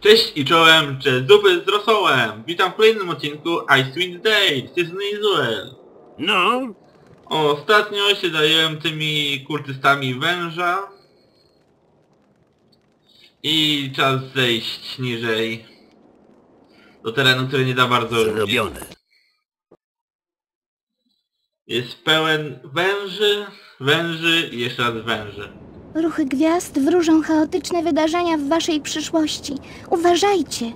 Cześć i czołem, czy zupy z rosołem. Witam w kolejnym odcinku I Sweet Day, Season Israel. No, Ostatnio się zająłem tymi kultystami węża. I czas zejść niżej. Do terenu, który nie da bardzo różnic. zrobione. Jest pełen węży, węży i jeszcze raz węży. Ruchy gwiazd wróżą chaotyczne wydarzenia w waszej przyszłości. Uważajcie!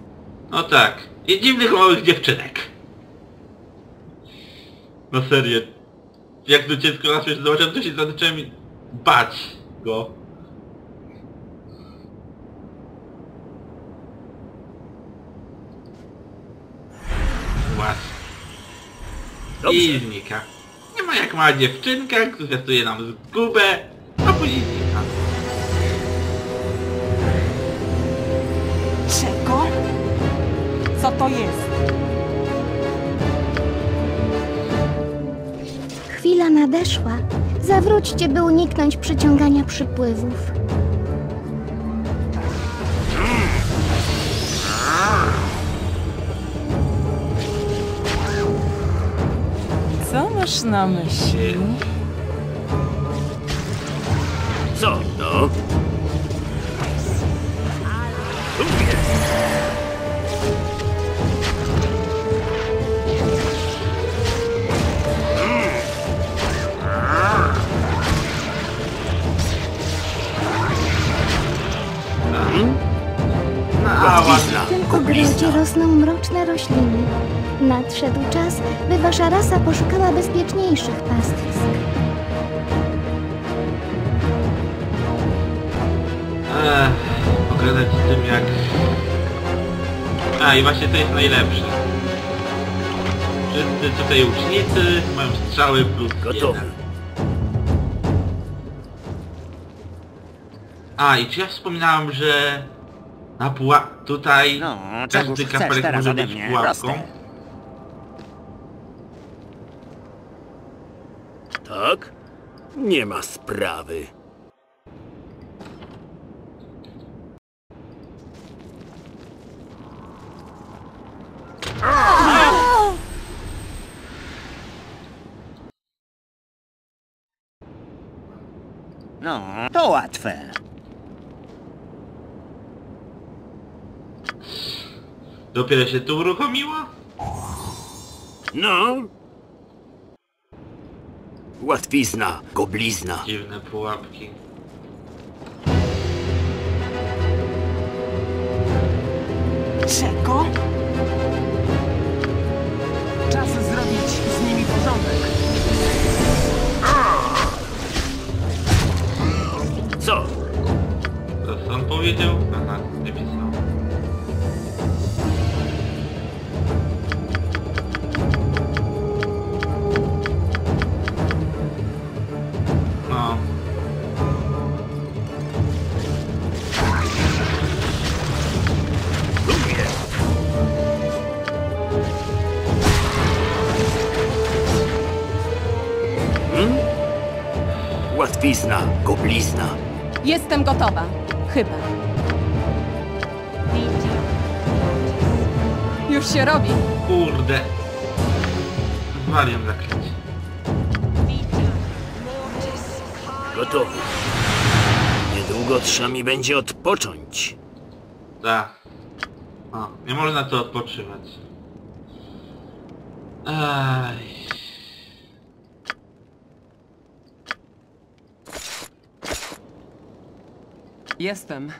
No tak. I dziwnych małych dziewczynek. No serio. Jak to dziecko raz już zobaczyłem, to się zacząłem bać go. Właśnie. Dobrze. I znika. Nie ma jak mała dziewczynka, która zwiastuje nam zgubę, a później Co to jest? Chwila nadeszła. Zawróćcie, by uniknąć przyciągania przypływów. Co masz na myśli? Co, no? W ogrodzie rosną mroczne rośliny. Nadszedł czas, by wasza rasa poszukała bezpieczniejszych pastwisk. Ech, pogadać z tym jak... A i właśnie to jest najlepsze. Wszyscy tutaj ucznicy mają strzały plus Gotowy. jeden. A i czy ja wspominałem, że na puła... tutaj No, każdy czegóż chcesz kapelek teraz może ode być mnie? pułapką? Proste. Tak? Nie ma sprawy. No, to łatwe. Dopiero się tu uruchomiło? No. Łatwizna, goblizna. Dziwne pułapki. Czego? Czas zrobić z nimi porządek. Co? To co on powiedział? Aha, Łatwizna, goblizna. Jestem gotowa. Chyba. Już się robi. Kurde. Zwaliłem zaklęcie. Gotowy. Niedługo trzeba mi będzie odpocząć. Tak. O, nie można tu odpoczywać. Ej. Jestem.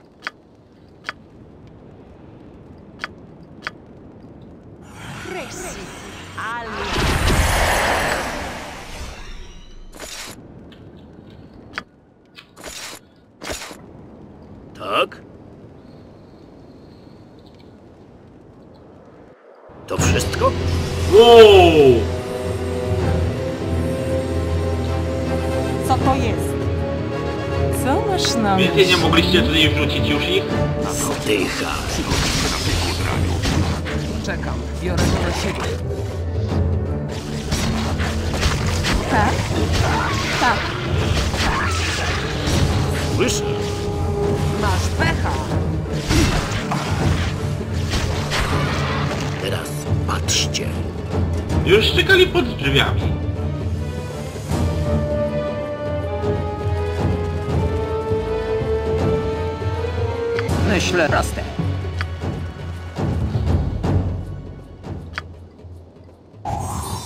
Tak? To wszystko? Wow! Co to jest? Co masz na myśli? Więcej nie mogliście tutaj wrzucić już ich? Wdycha. Czekam, biorę to do siebie. Tak? Tak. Słyszę. Masz pecha. Teraz patrzcie. Już szczekali pod drzwiami. Myślę proste.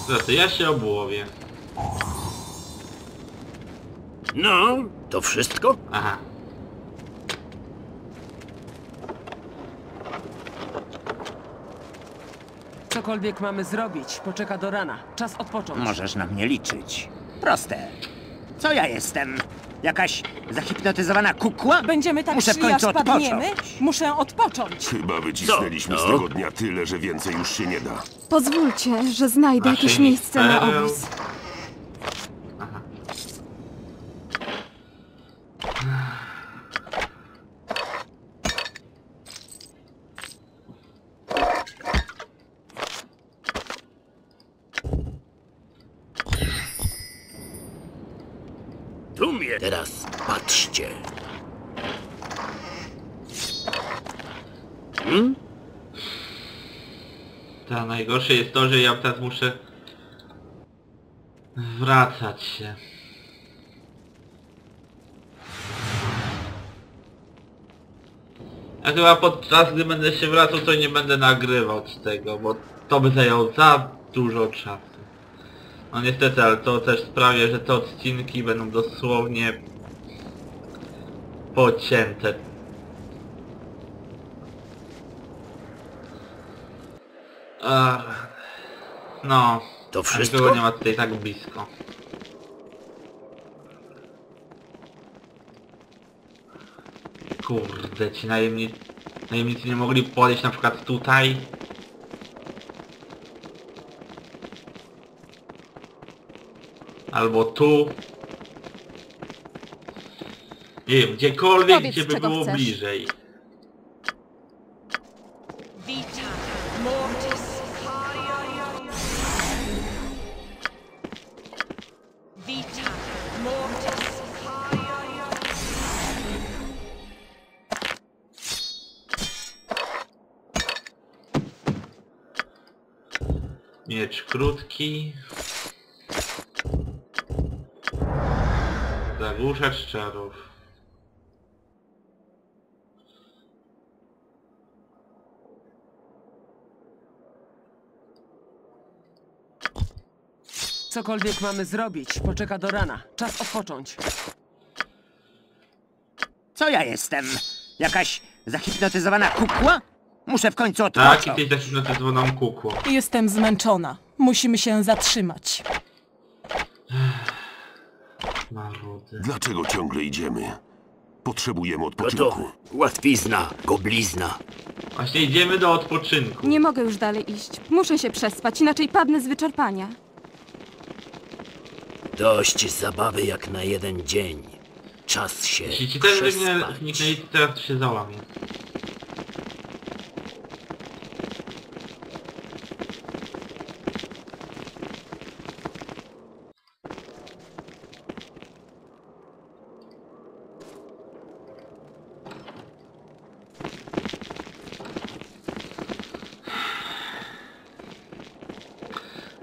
Zaraz, ja się obłowię. No, to wszystko? Aha. Cokolwiek mamy zrobić, poczeka do rana. Czas odpocząć. Możesz na mnie liczyć. Proste. Co ja jestem? Jakaś zahipnotyzowana kukła? Będziemy tak Muszę w szli, końcu aż padniemy? odpocząć. Muszę odpocząć. Chyba wycisnęliśmy Co? z No. tego dnia tyle, że więcej już się nie da. Pozwólcie, że znajdę jakieś miejsce na obóz. Aha. Tu mnie. Teraz patrzcie. Hmm? To najgorsze jest to, że ja teraz muszę wracać się. Ja chyba podczas gdy będę się wracał to nie będę nagrywał z tego, bo to by zajęło za dużo czasu. No niestety, ale to też sprawia, że te odcinki będą dosłownie pocięte. Ach, no, To wszystko? nie ma tutaj tak blisko. Kurde, ci najemnicy, najemnicy nie mogli podejść na przykład tutaj. Albo tu. Nie wiem, gdziekolwiek, Powiedz, gdzie by było chcesz. bliżej. Miecz krótki. Zagłuszacz czarów. Cokolwiek mamy zrobić, poczeka do rana. Czas odpocząć. Co ja jestem? Jakaś zahipnotyzowana kukła? Muszę w końcu Tak, i odpocząć. ty też zwaną kukłą. Jestem zmęczona. Musimy się zatrzymać. Narody. Dlaczego ciągle idziemy? Potrzebujemy odpoczynku. Gotowy. Łatwizna, goblizna. Właśnie idziemy do odpoczynku. Nie mogę już dalej iść. Muszę się przespać, inaczej padnę z wyczerpania. Dość zabawy jak na jeden dzień. Czas się Jeśli ci też wyniknę, przespać. zniknęli, to teraz to się załamie.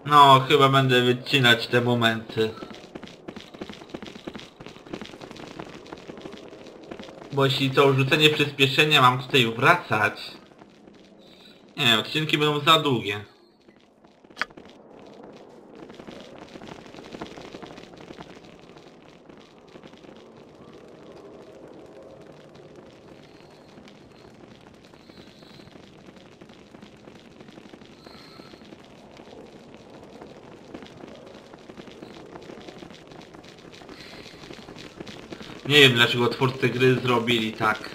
No, chyba będę wycinać te momenty. Bo jeśli to rzucenie przyspieszenia mam tutaj wracać... Nie, odcinki będą za długie. Nie wiem dlaczego twórcy gry zrobili tak.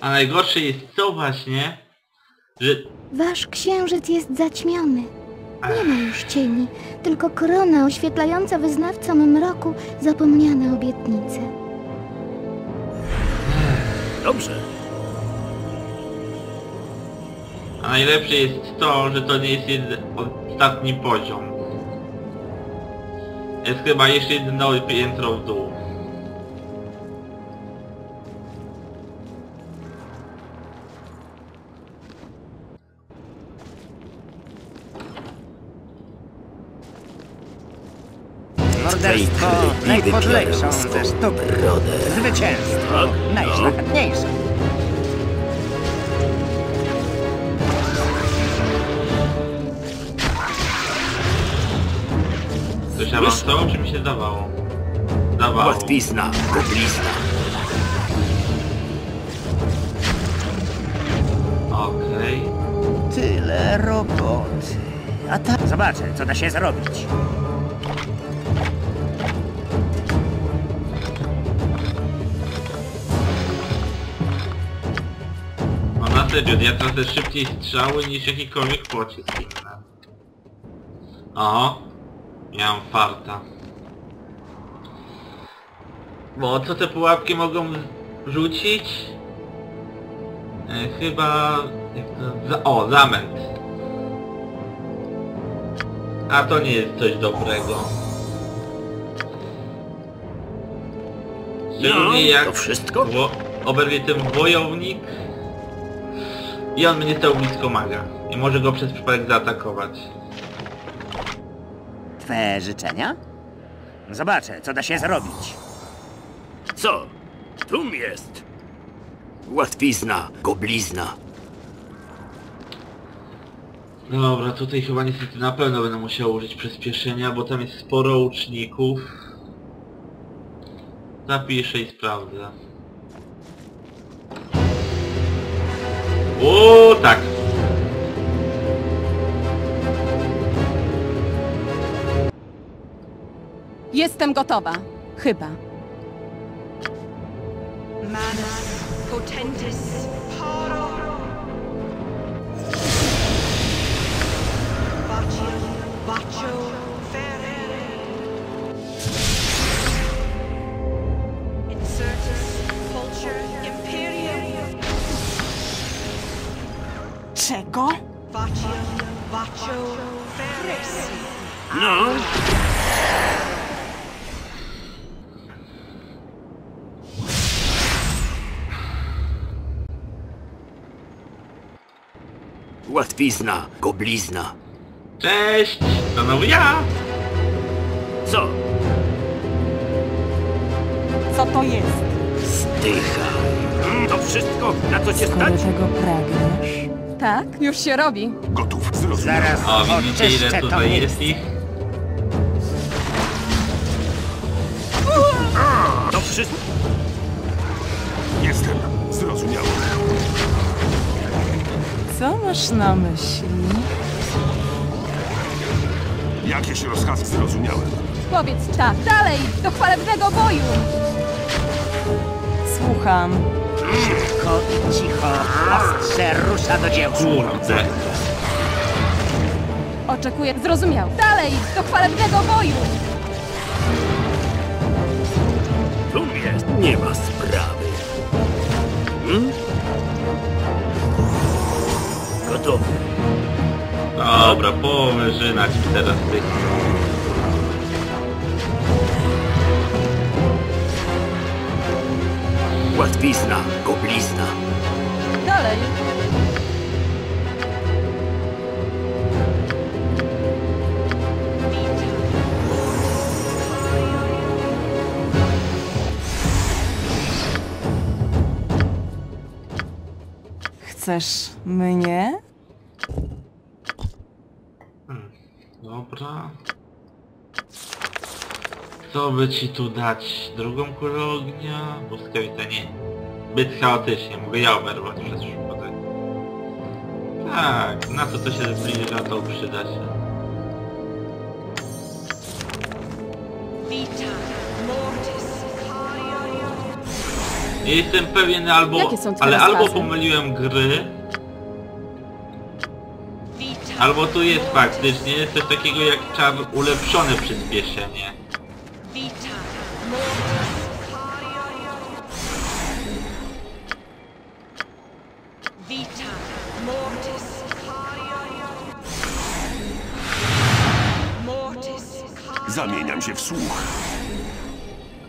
A najgorsze jest to właśnie, że... Wasz księżyc jest zaćmiony. Nie ma już cieni, tylko korona oświetlająca wyznawcom mroku zapomniane obietnice. Dobrze. A najlepsze jest to, że to nie jest ostatni poziom. Jest chyba jeszcze jedno piętro w dół. Morderstwo najpodlejszą ze sztuk. Zwycięstwo najszlachetniejsze. Coś awansowało, czy mi się dawało? Dawało. Łatwizna, goblizna. Okej. Tyle roboty. A ta... Zobaczę, co da się zrobić. No na serio, ja tracę szybciej strzały niż jakikolwiek pocisk inny. O, miałem farta. Bo co te pułapki mogą rzucić? E, chyba... jak to- za- O, zamęt. A to nie jest coś dobrego. Szczególnie jak to wszystko? wo- oberwie ten wojownik i on mnie stał blisko maga. I może go przez przypadek zaatakować. Twe życzenia? Zobaczę, co da się zrobić. Co? Tum jest. Łatwizna, goblizna. Dobra, tutaj chyba niestety na pewno będę musiał użyć przyspieszenia, bo tam jest sporo łuczników. Zapiszę i sprawdzę. O, tak. Jestem gotowa. Chyba. Manus potentis paro. Ferere. Insertus imperium. Czego? No, Łatwizna, goblizna. Cześć! To znowu ja! Co? Co to jest? Zdycha. Mm, To wszystko, na co cię Skoro stać? tego pragniesz. Tak? Już się robi. Gotów, zrozumiałem. Zaraz O, widzicie ile oczyszczę to tutaj miejsce. jest ich? Masz na myśli? Jakieś rozkazy zrozumiałem. Powiedz tak. Dalej! Do chwalebnego boju! Słucham. Cicho i cicho. Ostrze rusza do dzieła. Kurde. Oczekuję. Zrozumiał. Dalej! Do chwalebnego boju! Tum jest. Nie ma sprawy. Hmm? Gotowy. Dobra, powyżynać mi teraz tych. Łatwizna, goblizna. Dalej! Chcesz mnie? Dobra. Co by ci tu dać? Drugą kulę ognia? Błyskawica nie. Zbyt chaotycznie, mogę ja oberwać przez przypadek. Tak, na co to się zbliża, to przyda się. Nie jestem pewien albo... Ale albo pomyliłem gry, albo tu jest faktycznie coś takiego jak czar ulepszone przyspieszenie. Zamieniam się w słuch.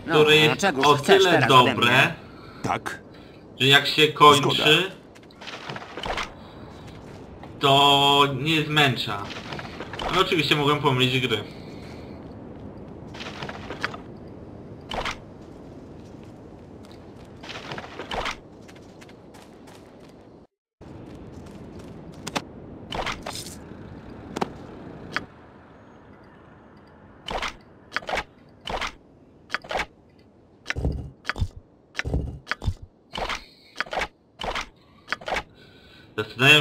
No, które a jest czego o chcesz tyle teraz ode dobre, mnie? Tak? że jak się kończy, Zgoda. to nie zmęcza. Ale oczywiście mogłem pomylić gry.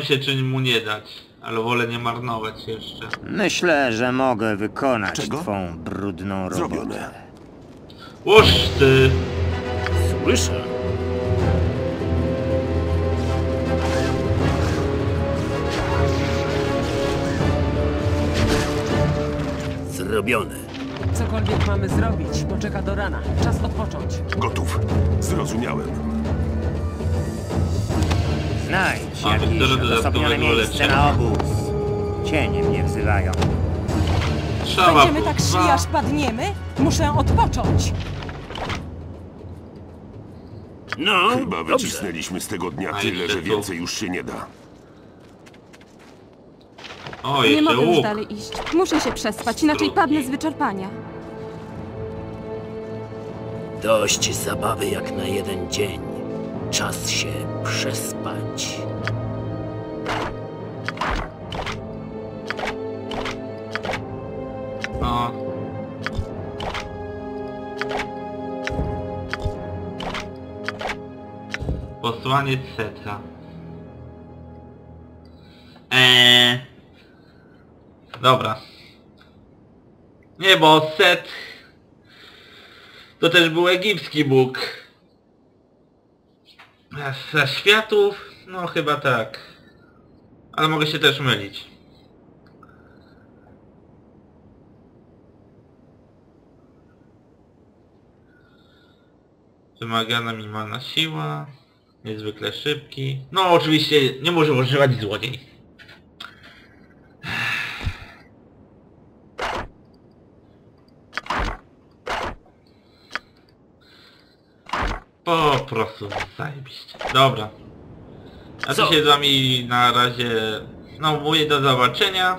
Się, czy mu nie dać, ale wolę nie marnować jeszcze. Myślę, że mogę wykonać Czego? twą brudną robotę. Zrobione. Łoż ty! Słyszę. Zrobione. Cokolwiek mamy zrobić, poczeka do rana. Czas odpocząć. Gotów. Zrozumiałem. Znajdź A, jakieś wtedy odosobnione dodatkowego miejsce leczenia. na obóz. Cienie mnie wzywają. Trzeba Będziemy tak szli, aż padniemy? Muszę odpocząć. No, Chyba dobrze. wycisnęliśmy z tego dnia A tyle, jeszcze że tu. więcej już się nie da. O, Nie jeszcze mogę już łuk. dalej iść. Muszę się przespać, inaczej padnę z wyczerpania. Dość zabawy jak na jeden dzień. Czas się przespać. O. Posłaniec Seta. Eee. Dobra. Nie, bo Set to też był egipski bóg. Ze światów? No chyba tak. Ale mogę się też mylić. Wymagana minimalna siła. Niezwykle szybki. No oczywiście nie może używać złodziej. Po prostu zajebiście. Dobra. A Co? to się z wami na razie... No mówię do zobaczenia.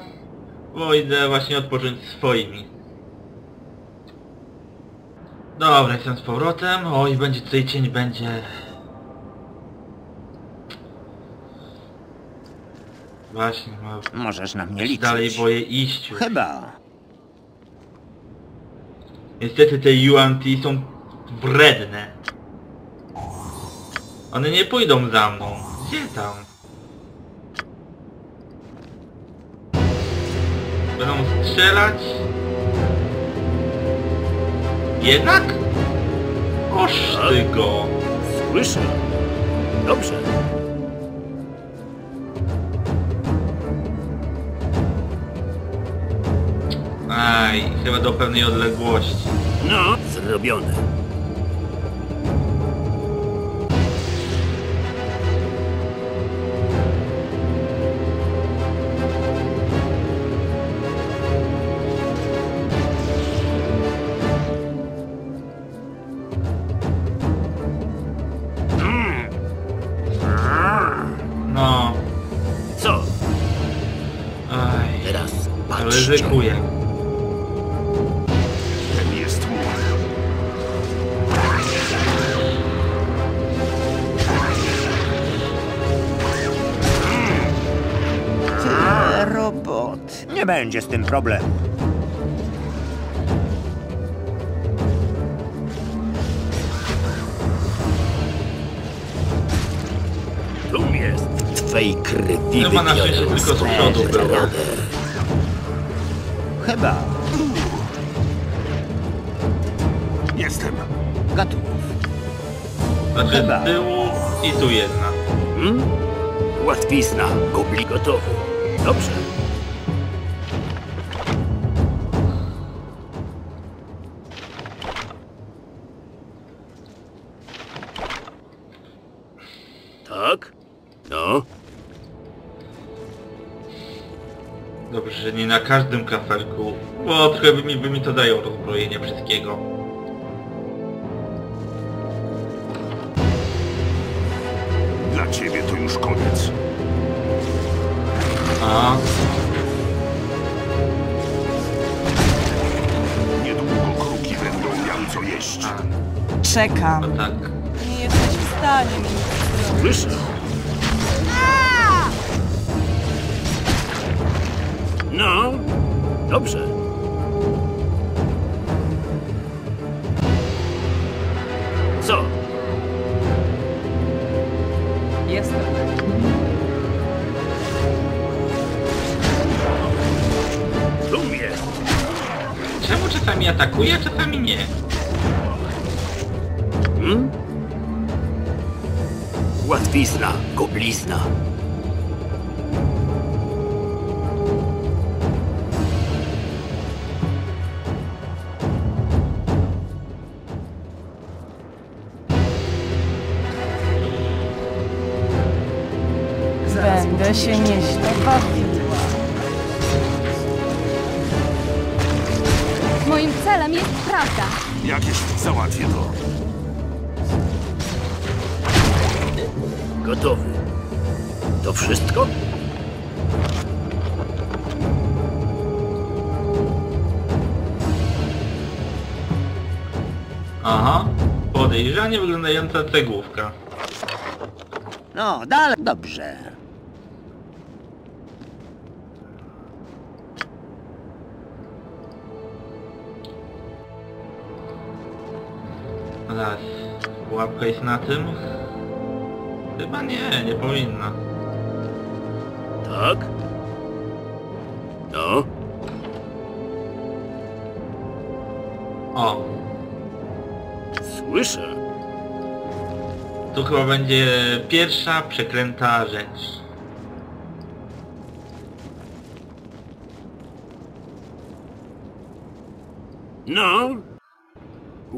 Bo idę właśnie odpocząć swoimi. Dobra, jestem z powrotem. Oj, będzie tutaj cień, będzie... Właśnie, no... Możesz na mnie liczyć. dalej boję iść już. Chyba. Niestety te UNT są wredne. One nie pójdą za mną. Gdzie tam? Będą strzelać? Jednak? Oż ty go! Słyszę. Dobrze. Aj, chyba do pewnej odległości. No, zrobione. Będzie z tym problemu. Tu jest. W twej krwi Chyba na szczęście tylko z przodu było. Chyba. Jestem. Gotów. Znaczy Chyba. tyłu i tu jedna. Hmm? Łatwizna. Gobli gotowy. Dobrze. Każdym kafelku, bo trochę by mi, by mi to dają rozbrojenie wszystkiego. Dla ciebie to już koniec. A, Niedługo kruki będą miały co jeść. a, Czekam. no tak. Nie jesteś w stanie mi słyszę. No, dobrze. Co? Jestem. Lumie. Czemu czasami atakuje, czasami nie? Hmm? Łatwizna, goblizna. Będę się nieźle bawiła. Moim celem jest prawda. Jakieś załatwię to. Gotowy. To wszystko? Aha. Podejrzanie wyglądająca cegłówka. No, dalej. Dobrze. Raz. Łapka jest na tym? Chyba nie, nie powinna. Tak? No, O, słyszę. tu chyba będzie pierwsza przekręta rzecz. No.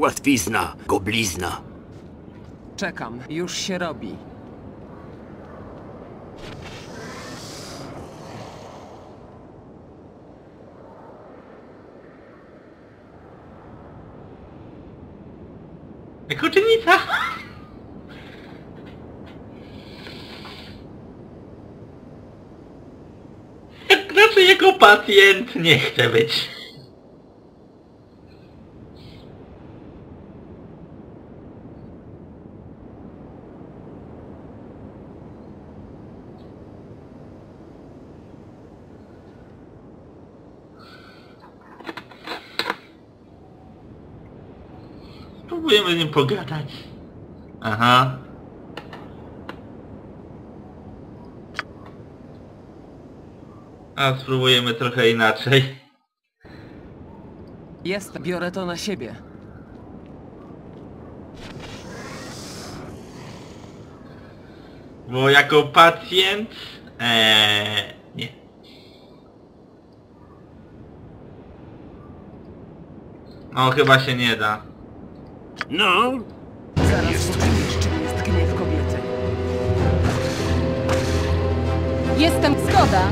Łatwizna, goblizna. Czekam, już się robi. Jak znaczy jako pacjent nie chcę być. Spróbujemy z nim pogadać. Aha. A spróbujemy trochę inaczej. Jest, biorę to na siebie. Bo jako pacjent... Eee, nie. No chyba się nie da. No, Zaraz poczujesz, czym jest gniew kobiety. Jestem zgoda.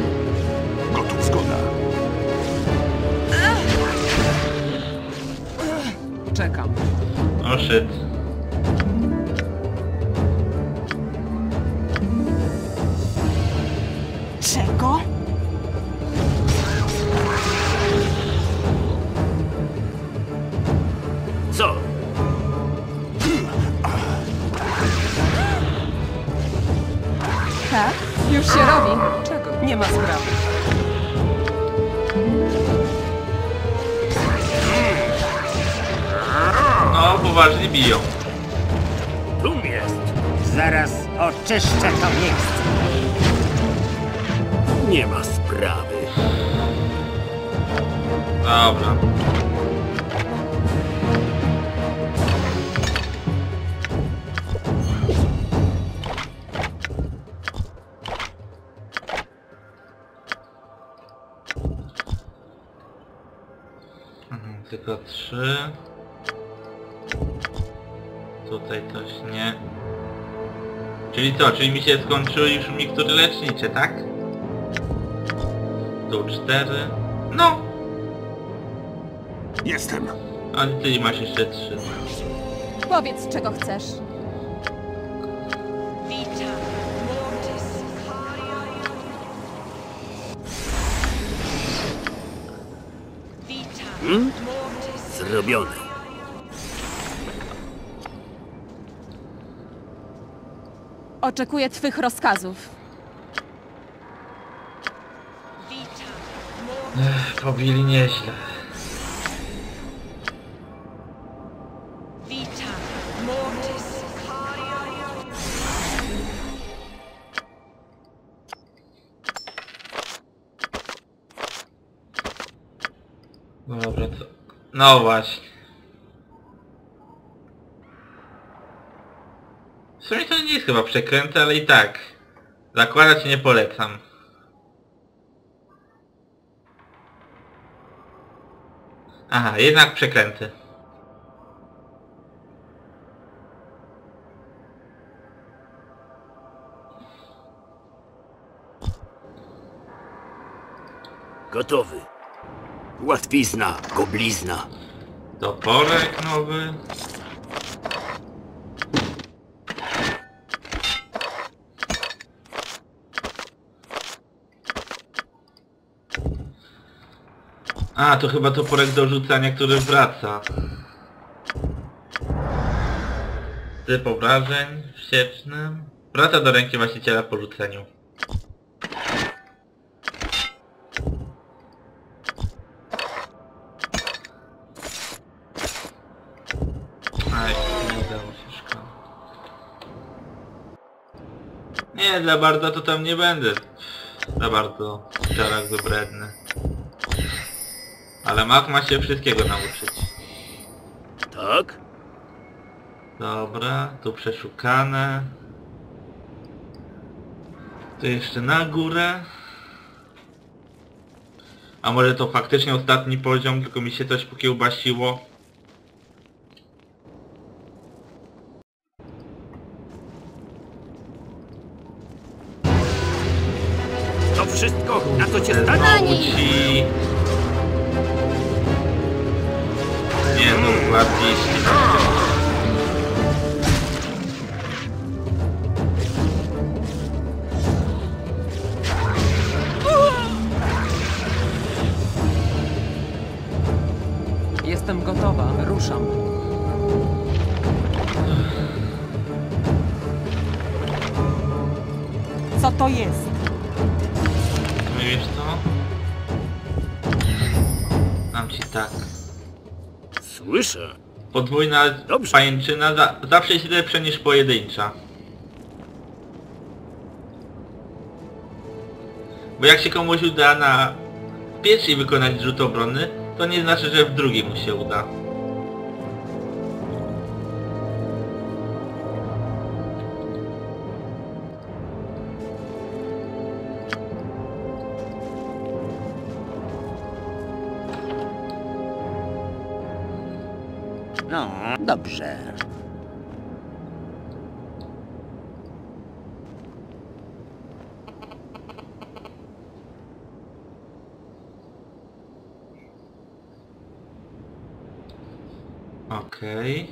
Gotów, zgoda. Czekam. O shit. Czego? Już się robi. Czego? Nie ma sprawy. No, poważnie biją. Tu jest. Zaraz oczyszczę to miejsce. Nie ma sprawy. Dobra. Trzy. Tutaj coś nie. Czyli co? Czyli mi się skończyły już miktury lecznicze, tak? Tu cztery. No! Jestem. A ty masz jeszcze trzy. Powiedz, czego chcesz. Hmm? Mortis. Zrobione. Oczekuję twych rozkazów. Vita. Pobili nieźle. No właśnie. W sumie to nie jest chyba przekręte, ale i tak. Zakładać nie polecam. Aha, jednak przekręty. Gotowy. Łatwizna, goblizna. Toporek nowy. A, to chyba toporek do rzucania, który wraca. Typ obrażeń wsiecznym. Wraca do ręki właściciela po rzuceniu. Za bardzo to tam nie będę. Za bardzo czarach wybredny. Ale mak ma się wszystkiego nauczyć. Tak? Dobra, tu przeszukane. Tu jeszcze na górę. A może to faktycznie ostatni poziom, tylko mi się coś pokiełbasiło. Jest? No wiesz co? Mam ci tak. Słyszę. Podwójna Dobrze. pajęczyna za, zawsze jest lepsza niż pojedyncza. Bo jak się komuś uda na pierwszej wykonać rzut obrony, to nie znaczy, że w drugim mu się uda. Dobrze. Okej.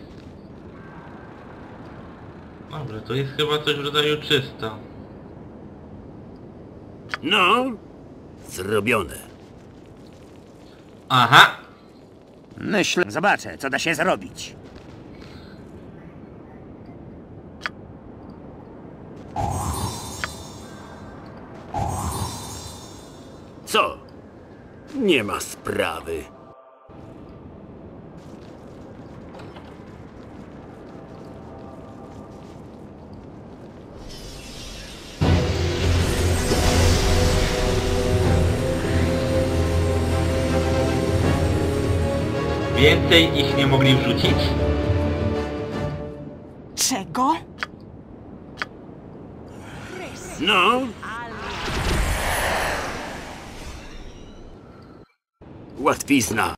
Dobrze, to jest chyba coś w rodzaju czysto. No, zrobione. Aha! Myślę, zobaczę, co da się zrobić. Nie ma sprawy. Więcej ich nie mogli wrzucić? Czego? No. Łatwizna,